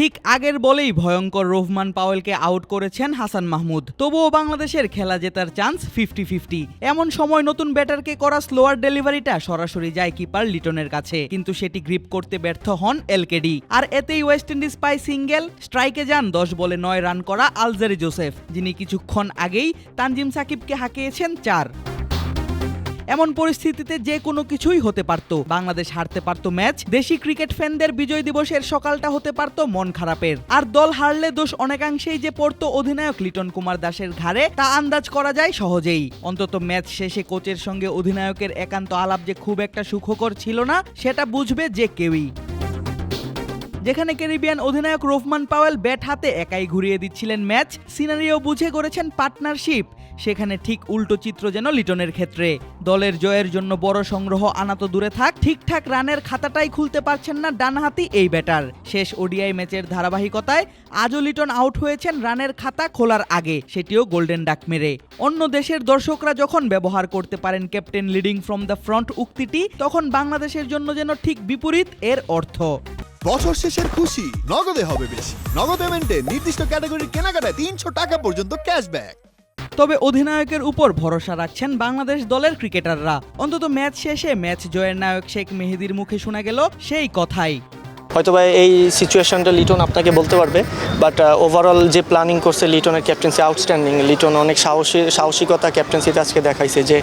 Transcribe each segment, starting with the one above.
ঠিক আগের বলেই ভয়ঙ্কর রোহমান পাওয়েলকে আউট করেছেন হাসান মাহমুদ। তবুও বাংলাদেশের খেলা জেতার চান্স ফিফটি ফিফটি। এমন সময় নতুন ব্যাটারকে করা স্লোয়ার ডেলিভারিটা সরাসরি যায় কিপার লিটনের কাছে। কিন্তু সেটি গ্রিপ করতে ব্যর্থ হন এলকেডি আর এতেই ওয়েস্ট ইন্ডিজ পায় সিঙ্গেল স্ট্রাইকে যান দশ বলে নয় রান করা আলজারি জোসেফ, যিনি কিছুক্ষণ আগেই তানজিম সাকিবকে হাঁকিয়েছেন চার। এমন পরিস্থিতিতে যে কোনো কিছুই হতে পারত। বাংলাদেশ হারতে পারত ম্যাচ, দেশি ক্রিকেট ফ্যানদের বিজয় দিবসের সকালটা হতে পারত মন খারাপের। আর দল হারলে দোষ অনেকাংশেই যে পড়ত অধিনায়ক লিটন কুমার দাসের ঘাড়ে, তা আন্দাজ করা যায় সহজেই। অন্তত ম্যাচ শেষে কোচের সঙ্গে অধিনায়কের একান্ত আলাপ যে খুব একটা সুখকর ছিল না, সেটা বুঝবে যে কেউই। যেখানে ক্যারিবিয়ান অধিনায়ক রোফমান পাওয়েল ব্যাট হাতে একাই ঘুরিয়ে দিচ্ছিলেন ম্যাচ, সিনারিও বুঝে করেছেন পার্টনারশিপ। সেখানে ঠিক উল্টো চিত্র যেন লিটনের ক্ষেত্রে। দলের জয়ের জন্য বড় সংগ্রহ আনা তো দূরে থাক, ঠিকঠাক রানের খাতাটাই খুলতে পারছেন না ডানহাতি এই ব্যাটার। শেষ ওডিআই ম্যাচের ধারাবাহিকতায় আজও লিটন আউট হয়েছেন রানের খাতা খোলার আগে, সেটিও গোল্ডেন ডাক মেরে। অন্য দেশের দর্শকরা যখন ব্যবহার করতে পারেন captain leading from the front উক্তিটি, তখন বাংলাদেশের জন্য যেন ঠিক বিপরীত, এর অর্থ। বছর শেষের খুশি। নগদে হবে বেশি। নগদ পেমেন্টে নির্দিষ্ট ক্যাটাগরির কেনাকাটায় তিনশো টাকা পর্যন্ত ক্যাশব্যাক তবে অধিনায়কের উপর ভরসা রাখছেন বাংলাদেশ দলের ক্রিকেটাররা। অন্তত ম্যাচ শেষে ম্যাচ জয়ের নায়ক শেখ মেহেদির মুখে শোনা গেল সেই কথাই। হয়তোবা এই সিচুয়েশনটা লিটন আপনাকে বলতে পারবে বাট ওভারঅল যে প্ল্যানিং করছে লিটনের ক্যাপ্টেন্সি আউটস্ট্যান্ডিং লিটন অনেক সাহসী, সাহসিকতা ক্যাপ্টেন্সিতে আজকে দেখাইছে যে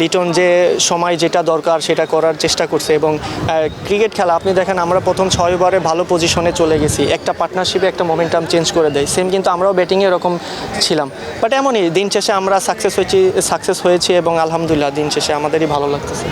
লিটন যে সময় যেটা দরকার সেটা করার চেষ্টা করছে এবং ক্রিকেট খেলা, আপনি দেখেন আমরা প্রথম ছয় ওভারে ভালো পজিশনে চলে গেছি, একটা পার্টনারশিপে একটা মোমেন্টাম চেঞ্জ করে দেয় সেম কিন্তু আমরাও ব্যাটিংয়ে এরকম ছিলাম বাট এমনই দিন শেষে আমরা সাকসেস হয়েছি সাকসেস হয়েছি এবং আলহামদুলিল্লাহ দিন শেষে আমাদেরই ভালো লাগতেছে।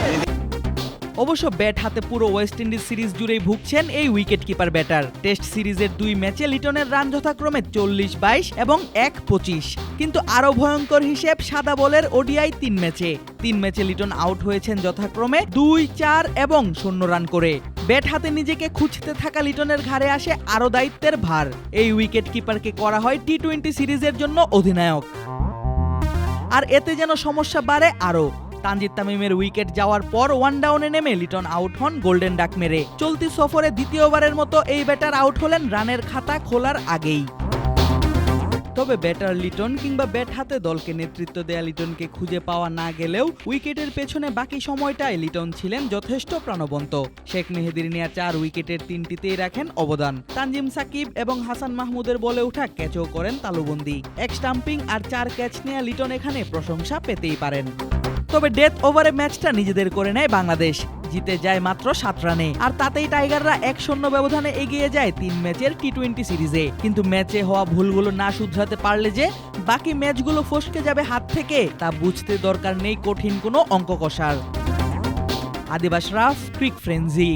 অবশ্য ব্যাট হাতে পুরো ওয়েস্ট ইন্ডিজ সিরিজ জুড়েই ভুগছেন এই উইকেট কিপার ব্যাটার। টেস্ট সিরিজের দুই ম্যাচে লিটনের রান যথাক্রমে চল্লিশ বাইশ এবং এক পঁচিশ। কিন্তু আরও ভয়ঙ্কর হিসেব সাদা বলের ওডিআই তিন ম্যাচে। তিন ম্যাচে লিটন আউট হয়েছেন যথাক্রমে দুই, চার এবং শূন্য রান করে। ব্যাট হাতে নিজেকে খুঁজতে থাকা লিটনের ঘাড়ে আসে আরও দায়িত্বের ভার। এই উইকেট কিপারকে করা হয় টি টোয়েন্টি সিরিজের জন্য অধিনায়ক। আর এতে যেন সমস্যা বাড়ে আরও। তানজিদ তামিমের উইকেট যাওয়ার পর ওয়ান ডাউনে নেমে লিটন আউট হন গোল্ডেন ডাক মেরে। চলতি সফরে দ্বিতীয়বারের মতো এই ব্যাটার আউট হলেন রানের খাতা খোলার আগেই। তবে ব্যাটার লিটন কিংবা ব্যাট হাতে দলকে নেতৃত্ব দেয়া লিটনকে খুঁজে পাওয়া না গেলেও উইকেটের পেছনে বাকি সময়টায় লিটন ছিলেন যথেষ্ট প্রাণবন্ত। শেখ মেহেদির নেয়া চার উইকেটের তিনটিতেই রাখেন অবদান। তানজিম সাকিব এবং হাসান মাহমুদের বলে ওঠা ক্যাচও করেন তালুবন্দি। এক স্টাম্পিং আর চার ক্যাচ নেয়া লিটন এখানে প্রশংসা পেতেই পারেন। তবে ডেথ ওভারে ম্যাচটা নিজেদের করে নেয় বাংলাদেশ। জিতে যায় মাত্র সাত রানে। আর তাতেই টাইগাররা এক শূন্য ব্যবধানে এগিয়ে যায় তিন ম্যাচের টি টোয়েন্টি সিরিজে। কিন্তু ম্যাচে হওয়া ভুলগুলো না শুধরাতে পারলে যে বাকি ম্যাচগুলো ফসকে যাবে হাত থেকে, তা বুঝতে দরকার নেই কঠিন কোনো অঙ্ক কষার। আদিবাস রাফ ক্রিক ফ্রেন্জি